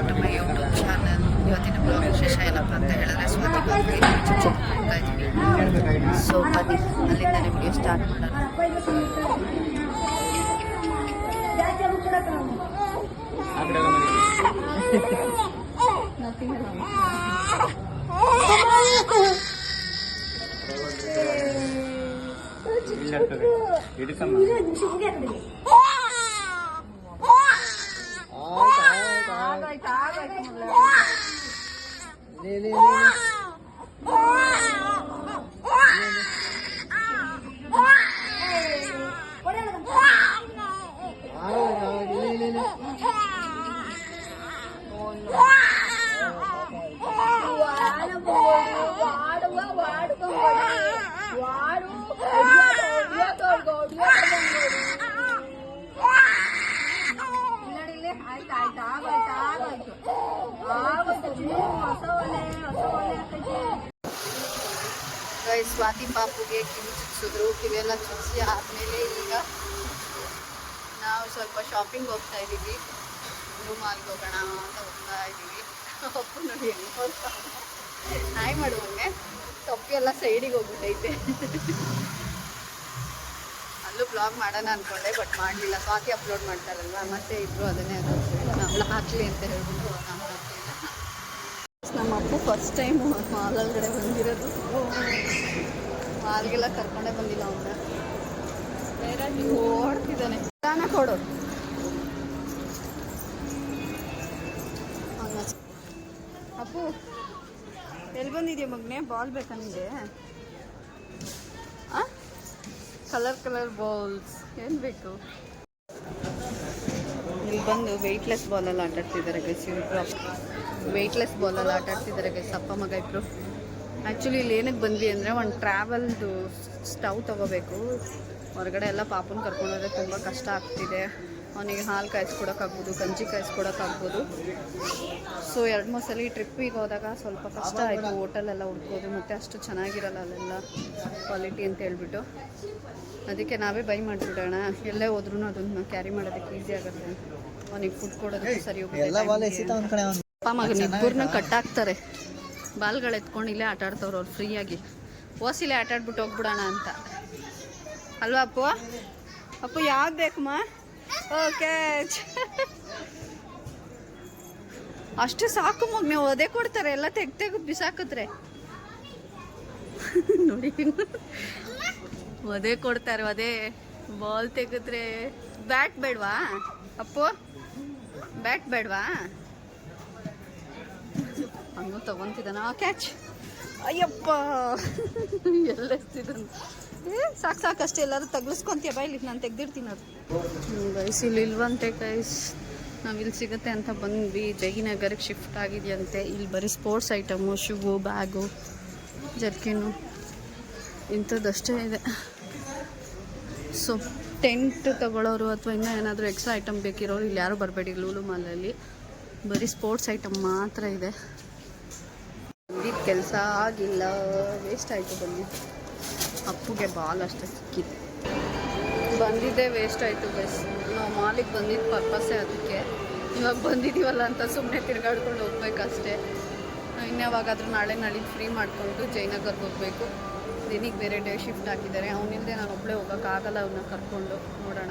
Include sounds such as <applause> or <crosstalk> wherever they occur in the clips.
Back to my YouTube channel ಇವತ್ತಿನ blog ವಿಶೇಷ ಏನಪ್ಪ ಅಂತ ಹೇಳಿದ್ರೆ ಸ್ವಾತಿ ಬಾಬುಗೆ ಹೋಗ್ತಾ ಇದ್ವಿ ಸೊ ಬನ್ನಿ ಅಲ್ಲಿಂದನೇ ವಿಡಿಯೋ ಸ್ಟಾರ್ಟ್ ಮಾಡೋಣ ಇಲ್ಲಿರ್ತದೆ ಸ್ವಾತಿ ಪಾಪುಗೆ ಕಿವಿ ಚುಚ್ಚಿದ್ರು, ಕಿವಿಯೆಲ್ಲ ಚುಚ್ಚಿ ಆದಮೇಲೆ ಈಗ ನಾವು ಸ್ವಲ್ಪ ಶಾಪಿಂಗ್ ಹೋಗ್ತಾ ಇದ್ದೀವಿ. ನ್ಯೂ ಮಾಲ್ಗೆ ಹೋಗೋಣ ಅಂತ ಹೋಗ್ತಾ ಇದ್ದೀವಿ. ಅಪ್ಪು ನೋಡಿ ನಾಯಿ ಮಾಡುವಂಗೆ ತೊಪ್ಪಿ ಎಲ್ಲ ಸೈಡಿಗೆ ಹೋಗ್ಬಿಟ್ಟೈತೆ. ಅಲ್ಲೂ ಬ್ಲಾಗ್ ಮಾಡೋಣ ಅನ್ಕೊಂಡೆ ಬಟ್ ಮಾಡಲಿಲ್ಲ. ಸ್ವಾತಿ ಅಪ್ಲೋಡ್ ಮಾಡ್ತಾರಲ್ವಾ? ಮತ್ತೆ ಇದ್ರು ಅದನ್ನೇ ನಾವು ಹಾಕ್ಲಿ ಅಂತ ಹೇಳ್ಬಿಟ್ಟು ನಮ್ಮ ಅಪ್ಪ ಫಸ್ಟ್ ಟೈಮ್ ಮಾಲೊಳಗಡೆ ಬಂದಿರೋದು. ಮಾಲ್ಗೆಲ್ಲ ಕರ್ಕೊಂಡೇ ಬಂದಿಲ್ಲ ಅವನ್ನ ಓಡ್ತಿದ್ದಾನೆ. ದಾನ ಕೊಡು. ಅಪ್ಪು, ಎಲ್ಲಿ ಬಂದಿದ್ಯಾ ಮಗ್ನೆ? ಬಾಲ್ ಬೇಕಾ ನಿಮಗೆ ಕಲರ್ ಕಲರ್ ಬಾಲ್ಸ್ ಏನು ಬೇಕು? ಇಲ್ಲಿ ಬಂದು ವೆಯ್ಟ್ಲೆಸ್ ಬಾಲಲ್ಲಿ ಆಟಾಡ್ತಿದ್ದಾರೆ ಆಡ್ತಿದ್ದಾರೆ ಗೈಸ್ ಇವರು ವೆಯ್ಟ್ಲೆಸ್ ಬಾಲಲ್ಲಿ ಆಟ ಆಡ್ತಿದ್ದಾರೆ ಗೈಸ್ ಅಪ್ಪ ಮಗ ಇಬ್ಬರು ಆ್ಯಕ್ಚುಲಿ ಇಲ್ಲಿ ಏನಕ್ಕೆ ಬಂದ್ವಿ ಅಂದರೆ ಒಂದು ಟ್ರಾವೆಲ್ದು ಸ್ಟವ್ ತೊಗೋಬೇಕು. ಹೊರಗಡೆ ಎಲ್ಲ ಪಾಪನ ಕರ್ಕೊಂಡೋದ್ರೆ ತುಂಬ ಕಷ್ಟ ಆಗ್ತಿದೆ. ಅವನಿಗೆ ಹಾಲು ಕಾಯಿಸ್ಕೊಡೋಕ್ಕಾಗ್ಬೋದು ಗಂಜಿ ಕಾಯಿಸ್ಕೊಡೋಕ್ಕಾಗ್ಬೋದು ಸೊ ಎರಡು ಮೂರು ಸಲ ಟ್ರಿಪ್ಪಿಗೆ ಹೋದಾಗ ಸ್ವಲ್ಪ ಕಷ್ಟ ಆಯಿತು. ಹೋಟೆಲೆಲ್ಲ ಹುಡ್ಕೋದು ಮತ್ತು ಅಷ್ಟು ಚೆನ್ನಾಗಿರಲ್ಲ ಅಲ್ಲೆಲ್ಲ ಕ್ವಾಲಿಟಿ ಅಂತ ಹೇಳ್ಬಿಟ್ಟು. ಅದಕ್ಕೆ ನಾವೇ ಬೈ ಮಾಡಿಬಿಡೋಣ. ಎಲ್ಲೇ ಹೋದ್ರೂ ಅದನ್ನು ಕ್ಯಾರಿ ಮಾಡೋದಕ್ಕೆ ಈಸಿ ಆಗುತ್ತೆ. ಅವನಿಗೆ ಫುಡ್ ಕೊಡೋದಕ್ಕೆ ಸರಿ ಹೋಗುತ್ತೆ ಅಪ್ಪ ಮಗನ ಇಬ್ಬರನ್ನ ಕಟ್ಟಾಕ್ತಾರೆ. ಬಾಲ್ಗಳು ಎತ್ಕೊಂಡು ಇಲ್ಲೇ ಆಟ ಆಡ್ತವ್ರು ಅವ್ರು ಫ್ರೀಯಾಗಿ. ಓಸಿಲೆ ಆಟ ಆಡ್ಬಿಟ್ಟು ಹೋಗ್ಬಿಡೋಣ ಅಂತ. ಅಲ್ವಾ ಅಪ್ಪು? ಅಪ್ಪು ಯಾವ್ದು ಬೇಕಮ್ಮ? ಓಕೆ. ಅಷ್ಟು ಸಾಕು ಮಗ್ನೆ ಒದೆ ಕೊಡ್ತಾರೆ. ಎಲ್ಲ ತೆಗ್ ತೆಗೆದು ಬಿಸಾಕಿದ್ರೆ. ನೋಡಿ. ಒದೆ ಕೊಡ್ತಾರೆ ಒದೆ ಬಾಲ್ ತೆಗೆದ್ರೆ. ಬ್ಯಾಟ್ ಬೇಡವಾ ಅಪ್ಪು? ಬ್ಯಾಟ್ ಬೇಡವಾ? ಹಂಗೂ ಆ ಕ್ಯಾಚ್ ಅಯ್ಯಪ್ಪ. <laughs> ಎಲ್ಲ ಏ, ಸಾಕು ಸಾಕು ಅಷ್ಟೇ. ಎಲ್ಲರೂ ತಗ್ಲಿಸ್ಕೊಂತೀಯ? ಇಲ್ಲಿ ನಾನು ತೆಗ್ದಿರ್ತೀನಿ ಅದು. ಗೈಸ್ ಇಲ್ಲಿ ಇಲ್ವಂತೆ ಗೈಸ್ ಇಲ್ಲಿ ಸಿಗುತ್ತೆ ಅಂತ ಬಂದ್ವಿ. ಜಗಿನಗರಕ್ಕೆ ಶಿಫ್ಟ್ ಆಗಿದೆಯಂತೆ. ಇಲ್ಲಿ ಬರೀ sports item shoe bag jerkin. ಇಂಥದ್ದಷ್ಟೇ ಇದೆ. ಸೊ ಟೆಂಟ್ ತಗೊಳ್ಳೋರು ಅಥವಾ ಇನ್ನೂ ಏನಾದರೂ ಎಕ್ಸ್ಟ್ರಾ ಐಟಮ್ ಬೇಕಿರೋರು, ಇಲ್ಲಿ ಯಾರು ಬರಬೇಡಿ, ಲೂಲು ಮಾಲಲ್ಲಿ. ಬರೀ ಸ್ಪೋರ್ಟ್ಸ್ ಐಟಮ್ ಮಾತ್ರ ಇದೆ. ಕೆಲಸ ಆಗಿಲ್ಲ ವೇಸ್ಟ್ ಆಯಿತು ಬಂದಿದ್ದು ಅಪ್ಪುಗೆ ಬಾಲ್ ಅಷ್ಟೇ ಸಿಕ್ಕಿದೆ. ಬಂದಿದ್ದೆ ವೇಸ್ಟ್ ಆಯಿತು ಬಸ್ ನಾವು ಮಾಲಿಗೆ ಬಂದಿದ್ದ ಪರ್ಪಸ್ಸೇ ಅದಕ್ಕೆ. ಇವಾಗ ಬಂದಿದ್ದೀವಲ್ಲ ಅಂತ ಸುಮ್ಮನೆ ತಿರ್ಗಾಡ್ಕೊಂಡು ಹೋಗ್ಬೇಕಷ್ಟೇ. ಇನ್ಯಾವಾಗಾದರೂ ನಾಳೆ ನಾಳಿದ್ದು ಫ್ರೀ ಮಾಡಿಕೊಂಡು ಜಯನಗರ್ಗೆ ಹೋಗಬೇಕು. ದಿನಿಗೆ ಬೇರೆ ಡೇ ಶಿಫ್ಟ್ ಹಾಕಿದ್ದಾರೆ. ಅವನಿಲ್ಲದೆ ನಾನು ಒಬ್ಬಳೇ ಹೋಗೋಕ್ಕಾಗಲ್ಲ ಅವನ್ನ ಕರ್ಕೊಂಡು. ನೋಡೋಣ.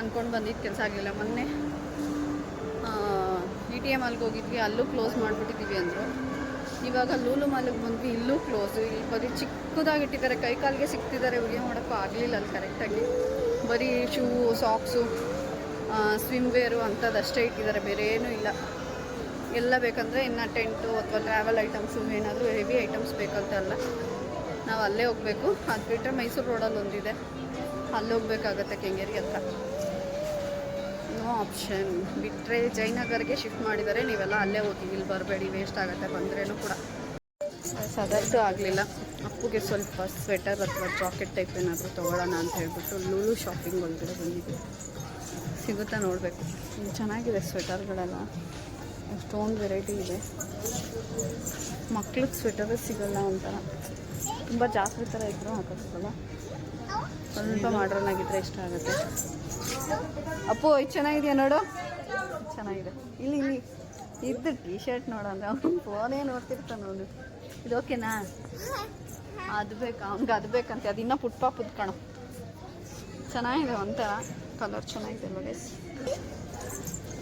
ಅಂದ್ಕೊಂಡು ಬಂದಿದ್ದು ಕೆಲಸ ಆಗಲಿಲ್ಲ ಮೊನ್ನೆ ಇ ಟಿ ಎಂ ಅಲ್ಲಿಗೆ ಹೋಗಿದ್ವಿ. ಅಲ್ಲೂ ಕ್ಲೋಸ್ ಮಾಡಿಬಿಟ್ಟಿದ್ದೀವಿ ಅಂದರು. ಇವಾಗ ಲೂಲು ಮಾಲಿಗೆ ಬಂದ್ವಿ, ಇಲ್ಲೂ ಕ್ಲೋಸು ಇಲ್ಲಿ ಬರೀ ಚಿಕ್ಕದಾಗಿಟ್ಟಿದ್ದಾರೆ, ಕೈ ಕಾಲಿಗೆ ಸಿಗ್ತಿದ್ದಾರೆ ವಿಡಿಯೋ ಮಾಡೋಕ್ಕೂ ಆಗಲಿಲ್ಲ ಅಲ್ಲಿ ಕರೆಕ್ಟಾಗಿ ಬರೀ ಶೂ ಸಾಕ್ಸು ಸ್ವಿಮ್ ವೇರು ಅಂಥದ್ದಷ್ಟೇ ಇಟ್ಟಿದ್ದಾರೆ, ಬೇರೆ ಏನೂ ಇಲ್ಲ. ಎಲ್ಲ ಬೇಕಂದರೆ ಇನ್ನು ಟೆಂಟು ಅಥವಾ ಟ್ರಾವೆಲ್ ಐಟಮ್ಸು ಏನಾದರೂ ಹೆವಿ ಐಟಮ್ಸ್ ಬೇಕಂತ ಅಲ್ಲ. ನಾವು ಅಲ್ಲೇ ಹೋಗಬೇಕು. ಅದು ಬಿಟ್ಟರೆ ಮೈಸೂರು ರೋಡಲ್ಲಿ ಒಂದಿದೆ. ಅಲ್ಲಿ ಹೋಗ್ಬೇಕಾಗತ್ತೆ ಕೆಂಗೇರಿ ಹತ್ರ. ನೋ ಆಪ್ಷನ್ ಬಿಟ್ಟರೆ ಜಯನಗರ್ಗೆ ಶಿಫ್ಟ್ ಮಾಡಿದರೆ ನೀವೆಲ್ಲ ಅಲ್ಲೇ ಹೋಗಿ ಇಲ್ಲಿ ಬರಬೇಡಿ ವೇಸ್ಟ್ ಆಗುತ್ತೆ ಬಂದ್ರೇನು ಕೂಡ. ಸದರ್ಸು ಆಗಲಿಲ್ಲ. ಅಪ್ಪುಗೆ ಸ್ವಲ್ಪ ಸ್ವೆಟರ್ ಅಥವಾ ಜಾಕೆಟ್ ಟೈಪ್ ಏನಾದರೂ ತೊಗೊಳ್ಳೋಣ ಅಂತ ಹೇಳ್ಬಿಟ್ಟು ಲೂಲು ಶಾಪಿಂಗ್ ಒಳಗಡೆ ಬಂದಿದ್ದೆ. ಸಿಗುತ್ತಾ ನೋಡಬೇಕು. ಚೆನ್ನಾಗಿದೆ ಸ್ವೆಟರ್ಗಳೆಲ್ಲ ಎಷ್ಟೊಂದು ವೆರೈಟಿ ಇದೆ. ಮಕ್ಳಿಗೆ ಸ್ವೆಟರ್ ಸಿಗಲ್ಲ ಒಂಥರ. ತುಂಬ ಜಾಸ್ತಿ ಥರ ಇದ್ದರೂ ಹಾಕೋಕ್ಕಲ್ಲ ಸ್ವಲ್ಪ ಮಾಡ್ರನ್ ಆಗಿದ್ರೆ ಇಷ್ಟ ಆಗುತ್ತೆ. ಅಪ್ಪು, ಇದು ಚೆನ್ನಾಗಿದೆಯಾ ನೋಡು? ಚೆನ್ನಾಗಿದೆ. ಇಲ್ಲಿ ಇಲ್ಲಿ. ಇದ್ದು ಟೀ ಶರ್ಟ್ ನೋಡೋಣ ಅವ್ನು ಫೋನೇ ನೋಡ್ತಿರ್ತಾನೆ ಅವನು ಇದು ಓಕೆನಾ ಅದು ಬೇಕಾ, ಅವ್ನಿಗೆ ಅದು ಬೇಕಂತೆ. ಅದು ಇನ್ನೂ ಪುಟ್ಪ ಪುಟ್ಕಣೋ ಚೆನ್ನಾಗಿದೆ ಒಂಥರ. ಕಲರ್ ಚೆನ್ನಾಗಿದೆ ನೋಡಿ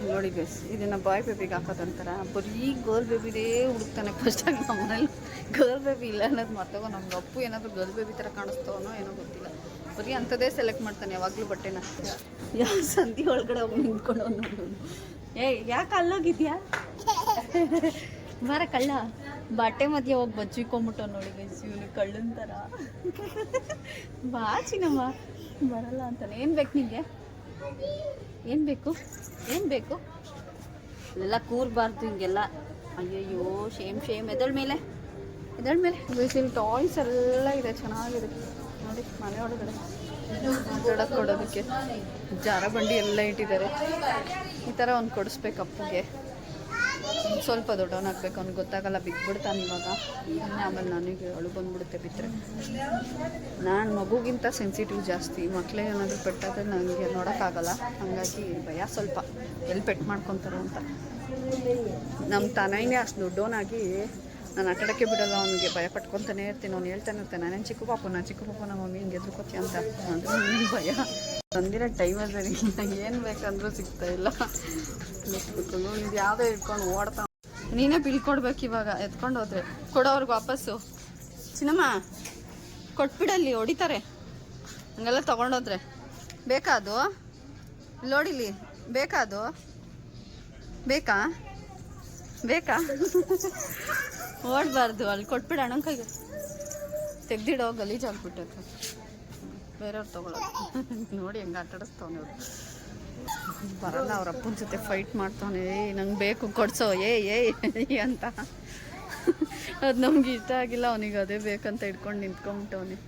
ನೋಡಿ ಗೈಸ್ ಇದನ್ನ ಬಾಯ್ ಬೇಬಿಗೆ ಹಾಕೋದಂತಾರ ಬರೀ ಗರ್ಲ್ ಬೇಬಿದೇ ಹುಡುಕ್ತಾನೆ ಫಸ್ಟಾಗಿ ನಮ್ಮ ಮನೇಲಿ ಗರ್ಲ್ ಬೇಬಿ ಇಲ್ಲ ಅನ್ನೋದು ಮರ್ತಗೋ ನಮ್ಗೆ ಅಪ್ಪು ಏನಾದರೂ ಗರ್ಲ್ ಬೇಬಿ ಥರ ಕಾಣಿಸ್ತವನೋ ಏನೋ ಗೊತ್ತಿಲ್ಲ. ಬರೀ ಅಂಥದ್ದೇ ಸೆಲೆಕ್ಟ್ ಮಾಡ್ತಾನೆ ಯಾವಾಗಲೂ ಬಟ್ಟೆನ. ಯಾವ ಸಂಧಿ ಒಳಗಡೆ ಹೋಗಿ ನಿಂತ್ಕೊಂಡು ಅವ್ನು ಏ ಯಾಕೆ ಅಲ್ಲೋಗಿದ್ಯಾ? ಬಾರ ಕಳ್ಳ ಬಟ್ಟೆ ಮಧ್ಯೆ ಹೋಗಿ ಬಚ್ಚಿಕೊಂಬಿಟ್ಟು ನೋಡಿ, ಗೈಸ್, ಇವನು ಕಳ್ಳನ ಥರ ಬಾ, ಚಿನ್ನಮ್ಮ. ಬರಲ್ಲ ಅಂತಾನೆ. ಏನು ಬೇಕು ನಿಂಗೆ? ಏನು ಬೇಕು? ಏನು ಬೇಕು? ಎಲ್ಲ ಕೂರಬಾರ್ದು ಹಿಂಗೆಲ್ಲ. ಅಯ್ಯಯ್ಯೋ ಶೇಮ್ ಶೇಮ್ ಎದಳ ಮೇಲೆ? ಎದಳ ಮೇಲೆ? ಬಿಸಿಲು ಟಾಯ್ಸ್ ಎಲ್ಲ ಇದೆ, ಚೆನ್ನಾಗಿದೆ. ನೋಡಿ ಮನೆ ಒಳಗಡೆ. ಆಟಾಡಕ್ಕೆ ಕೊಡೋದಕ್ಕೆ ಜಾರ ಬಂಡಿ ಎಲ್ಲ ಇಟ್ಟಿದ್ದಾರೆ. ಈ ಥರ ಒಂದು ಕೊಡಿಸ್ಬೇಕು ಅಪ್ಪಗೆ. ಸ್ವಲ್ಪ ದೊಡ್ಡವನಾಗ್ಬೇಕು ಅವ್ನಿಗೆ ಗೊತ್ತಾಗಲ್ಲ ಬಿದ್ಬಿಡ್ತಾನೆ ಇವಾಗ. ಆಮೇಲೆ ನನಗೆ ಅಳು ಬಂದ್ಬಿಡುತ್ತೆ ಬಿತ್ತರೆ ನಾನು ಮಗುಗಿಂತ ಸೆನ್ಸಿಟಿವ್ ಜಾಸ್ತಿ. ಮಕ್ಕಳೇ ಏನಾದರೂ ಪೆಟ್ಟಾದ್ರೆ ನನಗೆ ನೋಡೋಕ್ಕಾಗಲ್ಲ. ಹಾಗಾಗಿ ಭಯ ಸ್ವಲ್ಪ. ಎಲ್ಲಿ ಪೆಟ್ಟು ಮಾಡ್ಕೊತಾರೋ ಅಂತ. ನಮ್ಮ ತನೈನೇ ಅಷ್ಟು ದೊಡ್ಡವನಾಗಿ ನಾನು ಆಟಾಡೋಕ್ಕೆ ಬಿಡಲ್ಲ, ಅವನಿಗೆ ಭಯ ಪಟ್ಕೊತಾನೆ ಇರ್ತೀನಿ. ಅವ್ನು ಹೇಳ್ತಾನೆ ಇರ್ತಾನೆ, ನಾನೇನು ಚಿಕ್ಕ ಪಾಪು, ನಾನು ಚಿಕ್ಕ ಪಾಪು, ನಮ್ಮ ಮಮ್ಮಿ ಹಿಂಗೆ ಎದ್ರುಕೋತೀಯ ಅಂತ. ನನಗೆ ಭಯ. ಬಂದಿರೋ ಟೈಮಲ್ಲಿ ಏನು ಬೇಕಂದ್ರೂ ಸಿಗ್ತಾ ಇಲ್ಲ. ಇದು ಯಾವುದೋ ಇಟ್ಕೊಂಡು ಓಡ್ತಾ ನೀನೇ ಬೀಳ್ಕೊಡ್ಬೇಕು ಇವಾಗ, ಎತ್ಕೊಂಡು ಹೋದ್ರೆ. ಕೊಡೋರ್ಗೆ ವಾಪಸ್ಸು. ಸಿನಿಮ ಕೊಟ್ಬಿಡಲ್ಲಿ, ಹೊಡಿತಾರೆ. ಹಂಗೆಲ್ಲ ತಗೊಂಡೋದ್ರೆ. ಬೇಕಾ ಅದು? ನೋಡಿಲಿ ಬೇಕಾ ಅದು? ಬೇಕಾ? ಬೇಕಾ? ಓಡಬಾರ್ದು, ಅಲ್ಲಿ ಕೊಟ್ಬಿಡ ಅಣ್ಣ ಕೈಗೆ. ತೆಗ್ದಿಡೋ ಗಲೀಜಾಗ್ಬಿಟ್ಟೈತೆ ಬೇರೆಯವ್ರು ತೊಗೊಳೋದು. ನೋಡಿ ಹೆಂಗೆ ಆಟಾಡಿಸ್ತವನೆ ಅವ್ರು ಬರಲ್ಲ, ಅವ್ರ ಅಪ್ಪನ ಜೊತೆ ಫೈಟ್ ಮಾಡ್ತಾನೆ ಏಯ್ ನಂಗೆ ಬೇಕು, ಕೊಡ್ಸೋ. ಏಯ್ ಏಯ್ ಅಂತ. ಅದು ನಮ್ಗೆ ಇಷ್ಟ ಆಗಿಲ್ಲ, ಅವನಿಗೆ ಅದೇ ಬೇಕಂತ ಇಟ್ಕೊಂಡು ನಿಂತ್ಕೊಂಬಿಟ್ಟವನಿ.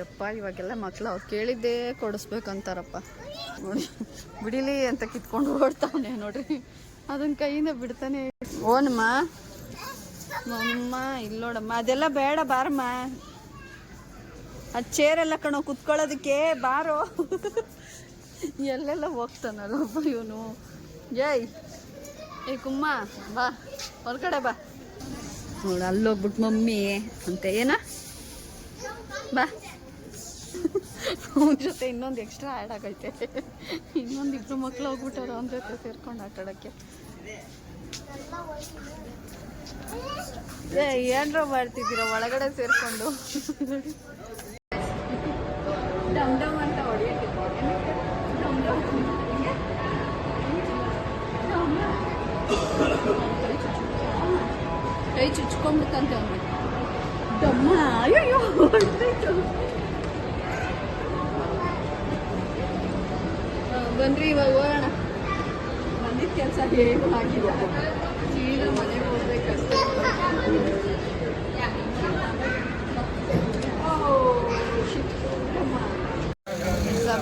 ಯಪ್ಪ, ಇವಾಗೆಲ್ಲ ಮಕ್ಳು ಅವ್ರು ಕೇಳಿದ್ದೇ ಕೊಡಿಸ್ಬೇಕಂತಾರಪ್ಪ. ನೋಡಿ, ಬಿಡಿಲಿ ಅಂತ ಕಿತ್ಕೊಂಡು ಓಡ್ತಾವನೆ, ನೋಡ್ರಿ. ಅದನ್ನ ಕೈಯಿಂದ ಬಿಡ್ತಾನೆ. ಓನಮ್ಮ? ನಮ್ಮ ಇಲ್ಲಿ ನೋಡಮ್ಮ ಅದೆಲ್ಲ ಬೇಡ ಬಾರಮ್ಮ. ಆ ಚೇರೆಲ್ಲ ಕಣೋ ಕುತ್ಕೊಳ್ಳೋದಕ್ಕೆ ಬಾರೋ. ಎಲ್ಲೆಲ್ಲ ಹೋಗ್ತಾನಲ್ಲ ಇವನು. ಏಯ್ ಏ ಕುಮ್ಮ ಬಾ ಹೊರಗಡೆ ಬಾ. ನೋಡ ಅಲ್ಲೋಗ್ಬಿಟ್ಟು ಮಮ್ಮಿ ಅಂತ ಏನ? ಬಾ. ಅವನ ಜೊತೆ ಇನ್ನೊಂದು ಎಕ್ಸ್ಟ್ರಾ ಆ್ಯಡ್ ಆಗೈತೆ. ಇನ್ನೊಂದು ಇಬ್ಬರು ಮಕ್ಳು ಹೋಗ್ಬಿಟ್ಟಾರ, ಅವನ ಜೊತೆ ಸೇರ್ಕೊಂಡು ಆಟಾಡೋಕ್ಕೆ. ಏ, ಏನ್ರ ಮಾಡ್ತಿದ್ದೀರ, ಒಳಗಡೆ ಸೇರ್ಕೊಂಡು. ಡಮ್ ಡಮ್ ಅಂತ ಕೈ ಚುಚ್ಕೊಂಡ್ಬಿಟ್ಟಂತೆ ಅವನು. ಡಮ್ಮ ಅಯ್ಯೋ ಬನ್ರಿ ಇವಾಗ ಹೋಗೋಣ. ಬಂದಿದ್ದ ಕೆಲಸ ಏನು ಆಗಿಲ್ಲ. ಸೀದಾ ಮನೆಗೆ ಹೋಗ್ಬೇಕಷ್ಟೇ.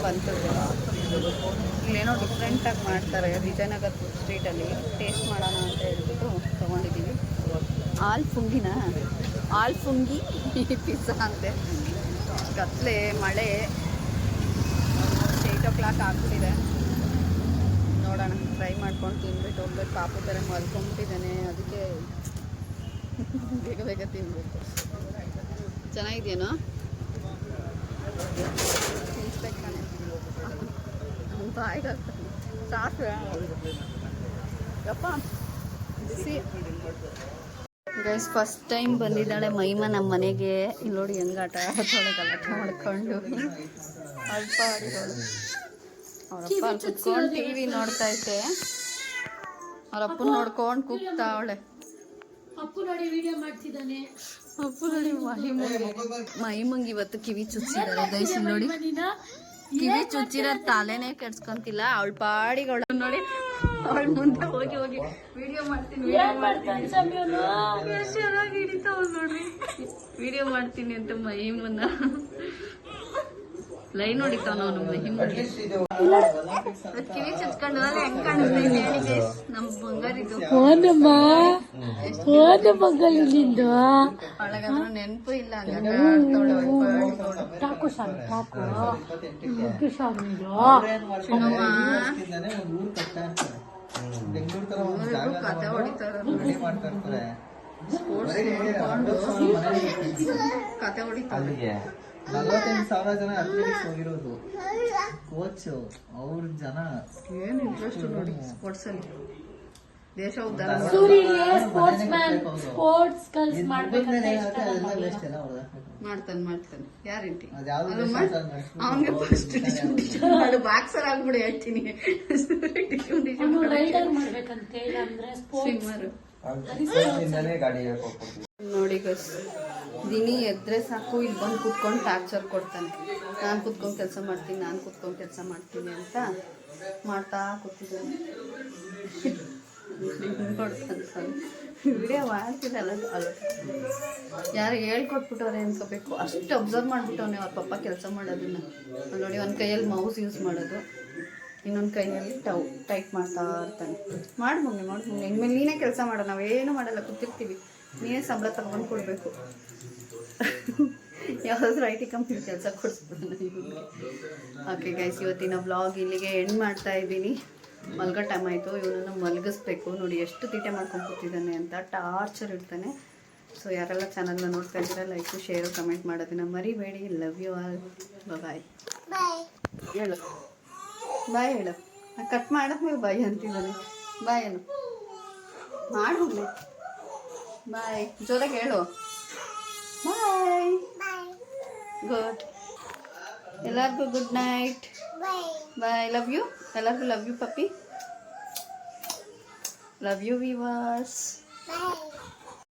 ಬಂತು. ಇಲ್ಲೇನೋ ಡಿಫ್ರೆಂಟಾಗಿ ಮಾಡ್ತಾರೆ. ವಿಜಯನಗರ ಸ್ಟ್ರೀಟಲ್ಲಿ ಟೇಸ್ಟ್ ಮಾಡೋಣ ಅಂತ ಹೇಳ್ಬಿಟ್ಟು ತೊಗೊಂಡಿದ್ದೀವಿ ಆಲ್ ಫುಂಗಿನ ಆಲ್ ಫುಂಗಿ ಪಿಜ್ಜಾ <laughs> ಅಂತೆ. ಕತ್ಲೆ ಮಳೆ. ಏಯ್ಟ್ ಓ ಕ್ಲಾಕ್ ಆಗ್ಬಿಟ್ಟಿದೆ. ನೋಡೋಣ ಟ್ರೈ ಮಾಡ್ಕೊಂಡು ತಿನ್ಬಿಟ್ಟು ಹೋಗ್ಬೇಕು. ಪಾಪು ಥರ ಮಲ್ಕೊಂಬಿಟ್ಟಿದ್ದಾನೆ ಅದಕ್ಕೆ ಬೇಗ ಬೇಗ ತಿನ್ಬೇಕು. ಚೆನ್ನಾಗಿದೆಯೇನೋ? ತಿನ್ಸ್ಬೇಕಾನೆ ಬಾಯಿಗೆ ಸಾಕು. ಯಪ್ಪ, ಬಿಸಿ. ಗೈಸ್ ಫಸ್ಟ್ ಟೈಮ್ ಬಂದಿದ್ದಾಳೆ ಮೈಮ ನಮ್ಮ ಮನೆಗೆ. ಇಲ್ಲಿ ನೋಡಿ ಹೆಂಗೆ ಆಟ ಆಡ್ತಾಳೆ ಮಾಡ್ಕೊಂಡು. ಅಲ್ಪ ಆಡಿದವಳು ಅವರಪ್ಪ ಅಲ್ಲಿ ಕುತ್ಕೊಂಡು ಟಿ ವಿ ನೋಡ್ತಾ ಐತೆ ಅವರಪ್ಪನ ನೋಡ್ಕೊಂಡು ಕೂಗ್ತಾ ಅವಳೆ. ಅಪ್ಪು ನೋಡಿ ವಿಡಿಯೋ ಮಾಡ್ತಿದ್ದಾನೆ. ಅಪ್ಪು ನೋಡಿ ಮಹಿಮಂಗ್ ಇವತ್ತು ಕಿವಿ ಚುಚ್ಚಿದ್ದಾರೆ ಗೈಸ್ ನೋಡಿ. ಕಿವಿ ಚುಚ್ಚಿರೋ ತಲೆನೇ ಕೆಡ್ಸ್ಕೊಂತಿಲ್ಲ ಅವಳ ಪಾಡಿಗಳು. ನೋಡಿ ಅವಳ ಮುಂದೆ ಹೋಗಿ ಹೋಗಿ ವಿಡಿಯೋ ಮಾಡ್ತೀನಿ ವಿಡಿಯೋ ಮಾಡ್ತೀನಿ. ಎಷ್ಟ್ ಚೆನ್ನಾಗಿ ಹಿಡಿತಾವ ನೋಡ್ರಿ. ವಿಡಿಯೋ ಮಾಡ್ತೀನಿ ಅಂತ ಮಹಿಮನ್ನ ಲೈನ್ ಹೊಡಿತಾವ ನಮ್ಮ ಅದ್ ಕಿವಿ ಚುಚ್ಕೊಂಡು ಹೆಂಗೆ ಹೆಂಗ್ ಕಾಣಿಸ್ತೈತೆ ಹೇಳಿ? ನಮ್ ಬಂಗಾರಿದ್ದು ಹೋದಮ್ಮ. ಹೋದ ಮಗಳು ನಿಂದು ನೆನಪು ಇಲ್ಲ. ಸಾಕು ಸ್ವಾಮಿ ಸಾಕು ಮುದ್ದು ಚಿನ್ನಮ್ಮ. ಬೆಂಗಳೂರು ಕತೆ ಹೊಡಿತಾರೆ. ಮಾಡ್ತಾ ಇರ್ತಾರೆ. ಸ್ಪೋರ್ಟ್ಸ್ ನೋಡ್ಕೊಂಡು ಕತೆ ಹೊಡಿತಾರೆ. ಅಲ್ಲಿಗೆ ನಲವತ್ತೆಂಟು ಸಾವಿರ ಜನ ಅಥ್ಲೆಟಿಕ್ಸ್ ಹೋಗಿರೋದು. ಕೋಚ್ ಅವ್ರ ಜನ ಏನು ಇಂಟ್ರೆಸ್ಟ್ ನೋಡಿ ಸ್ಪೋರ್ಟ್ಸ್ ಅಲ್ಲಿ? ದೇಶ ಉದ್ಧಾರ ಮಾಡೋದು. ಸೂರ್ಯಗೆ ಸ್ಪೋರ್ಟ್ಸ್ ಮ್ಯಾನ್ ಸ್ಪೋರ್ಟ್ಸ್ ಕಲ್ಸ್ ಮಾಡ್ಬೇಕಂತ ಇಷ್ಟ ಅದೆಲ್ಲ ನಮಗೆ. ವೇಸ್ಟ್ ಮಾಡ್ತಾನೆ ಮಾಡ್ತಾನೆ. waste ಅವನಿಗೆ ಫಸ್ಟ್ ಮಾಡು ಬಾಕ್ಸರ್ ಆಗ್ಬಿಡಿ ಹೇಳ್ತೀನಿ. ಅವನು ರೈಡರ್ ಮಾಡ್ಬೇಕಂತ ಹೇಳಿ ಅಂದ್ರೆ ಸ್ಪೋರ್ಟ್ಸ್ ಸ್ವಿಮ್ಮರ್ ಇಂದಾನೆ ಗಾಡಿ ನೋಡಿ ಗಸ್ ದಿನಿ ಎದ್ರೆ ಸಾಕು, ಇಲ್ಲಿ ಬಂದು ಕುತ್ಕೊಂಡು ಟಾರ್ಚರ್ ಕೊಡ್ತಾನೆ. ನಾನು ಕುತ್ಕೊಂಡು ಕೆಲಸ ಮಾಡ್ತೀನಿ, ನಾನು ಕುತ್ಕೊಂಡು ಕೆಲಸ ಮಾಡ್ತೀನಿ ಅಂತ ಮಾಡ್ತಾ ಕೂತಿದ್ದಾನೆ. ವಿಡಿಯೋ ಮಾಡ್ತಿದ್ದಲ್ಲ ಅಲ್ಲ ಯಾರು ಹೇಳ್ಕೊಟ್ಬಿಟ್ಟವ್ರೆ ಅನ್ಕೋಬೇಕು. ಅಷ್ಟು ಅಬ್ಸರ್ವ್ ಮಾಡ್ಬಿಟ್ಟವನೆ ಅವ್ರ ಪಪ್ಪ ಕೆಲಸ ಮಾಡೋದನ್ನ. ನೋಡಿ ಒಂದು ಕೈಯಲ್ಲಿ ಮೌಸ್ ಯೂಸ್ ಮಾಡೋದು, ಇನ್ನೊಂದು ಕೈಯಲ್ಲಿ ಟೌ, ಟೈಪ್ ಮಾಡ್ತಾ ಇರ್ತಾನೆ. ಮಾಡು ಮಮ್ಮಿ, ಮಾಡು ಇನ್ಮೇಲೆ ನೀನೇ ಕೆಲಸ ಮಾಡೋ, ನಾವೇನು ಮಾಡಲ್ಲ, ಕೂತಿರ್ತೀವಿ. ನೀನೇ ಸಂಬಳ ತಗೊಂಡು ಕೊಡಬೇಕು. ಯಾವುದಾದ್ರೂ ಐ ಟಿ ಕಂಪ್ನಿ ಕೆಲಸ ಕೊಡಿಸ್ಬಿಡೋಣ ಇವನಿಗೆ ಓಕೆ ಗೈಸ್ ಇವತ್ತಿನ ಬ್ಲಾಗ್ ಇಲ್ಲಿಗೆ ಎಂಡ್ ಮಾಡ್ತಾ ಇದ್ದೀನಿ. ಮಲ್ಗೋ ಟೈಮ್ ಆಯಿತು. ಇವನನ್ನು ಮಲಗಿಸ್ಬೇಕು. ನೋಡಿ ಎಷ್ಟು ತೀಟೆ ಮಾಡ್ಕೊಂಡು ಕೂತಿದ್ದಾನೆ ಅಂತ ಟಾರ್ಚರ್ ಇರ್ತಾನೆ ಸೊ ಯಾರೆಲ್ಲ ಚಾನಲ್ನ ನೋಡ್ತಾ ಇದ್ದೀರಾ ಲೈಕು ಶೇರು ಕಮೆಂಟ್ ಮಾಡೋದನ್ನ ಮರಿಬೇಡಿ. ಲವ್ ಯು ಆಲ್ ಬಾಯ್ ಹೇಳು. ಬಾಯ್ ಹೇಳು. ಕಟ್ ಮಾಡದ್ಮೇಲೆ ಬಾಯ್ ಅಂತಿದ್ದಾನೆ ಬಾಯ್ ಏನು ಮಾಡಿ ಬಾಯ್ ಜೋರಾಗಿ ಹೇಳು ಬಾಯ್ ಗುಡ್ ಎಲ್ಲರಿಗೂ good night bye love you ಎಲ್ಲರಿಗೂ love you puppy love you viewers